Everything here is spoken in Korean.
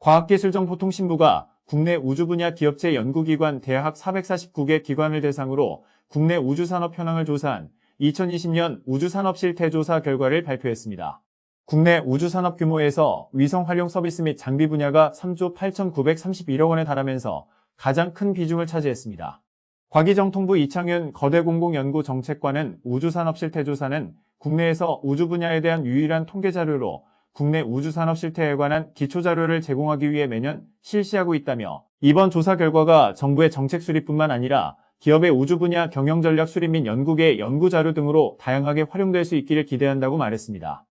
과학기술정보통신부가 국내 우주 분야 기업체 연구기관 대학 449개 기관을 대상으로 국내 우주산업 현황을 조사한 2020년 우주산업실태조사 결과를 발표했습니다. 국내 우주산업 규모에서 위성 활용 서비스 및 장비 분야가 3조 8,931억 원에 달하면서 가장 큰 비중을 차지했습니다. 과기정통부 이창윤 거대공공연구정책관은 우주산업실태조사는 국내에서 우주 분야에 대한 유일한 통계 자료로 국내 우주산업 실태에 관한 기초자료를 제공하기 위해 매년 실시하고 있다며 이번 조사 결과가 정부의 정책 수립뿐만 아니라 기업의 우주 분야 경영 전략 수립 및 연구계 연구 자료 등으로 다양하게 활용될 수 있기를 기대한다고 말했습니다.